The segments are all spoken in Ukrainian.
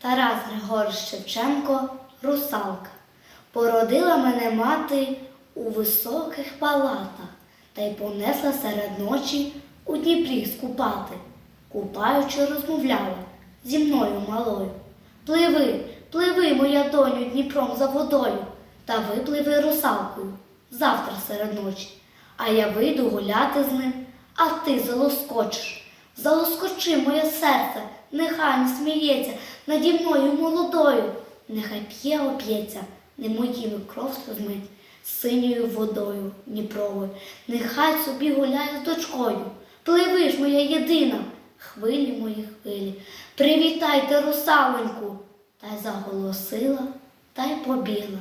Тарас Григорович Шевченко Русалка. Породила мене мати у високих палатах та й понесла серед ночі у Дніпрі скупати. Купаючи, розмовляла зі мною малою. Пливи, пливи, моя доню, Дніпром за водою, та випливи русалкою завтра серед ночі. А я вийду гуляти з ним, а ти залоскочиш. Залоскочи моє серце, нехай не сміється наді мною молодою, нехай п'є оп'ється, не моїми кров сльозми, синьою водою Дніпровою, нехай собі гуляє з дочкою. Пливи ж, моя єдина, хвилі мої хвилі, привітайте русаленьку. Та й заголосила, та й побігла.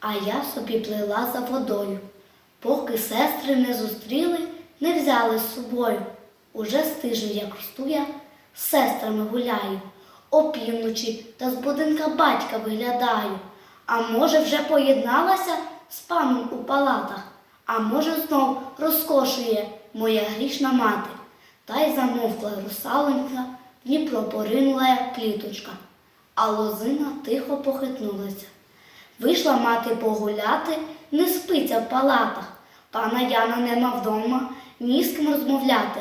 А я собі плила за водою. Поки сестри не зустріли, не взяли з собою. Уже з тиждень, як росту я, з сестрами гуляю, опівночі та з будинка батька виглядаю. А може, вже поєдналася з паном у палатах, а може, знов розкошує моя грішна мати. Та й замовкла русаленька, в Дніпро поринула, як кліточка, а лозина тихо похитнулася. Вийшла мати погуляти, не спиться в палатах. Пана Яна нема вдома, ні з ким розмовляти.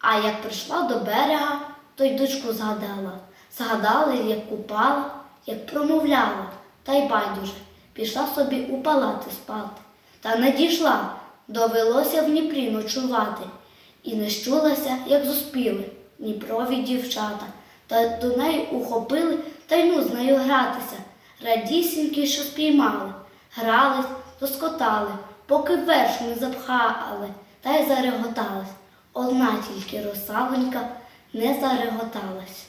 А як прийшла до берега, то й дочку згадала. Згадала, як купала, як промовляла, та й байдуже, пішла собі у палати спати. Та не дійшла, довелося в Дніпрі ночувати. І не щулася, як зуспіли Дніпрові дівчата. Та до неї ухопили та й ну з нею гратися. Радісінькі, що спіймали, грались, доскотали, поки верш не запхали, та й зареготалась. Одна тільки русаленька не зареготалась.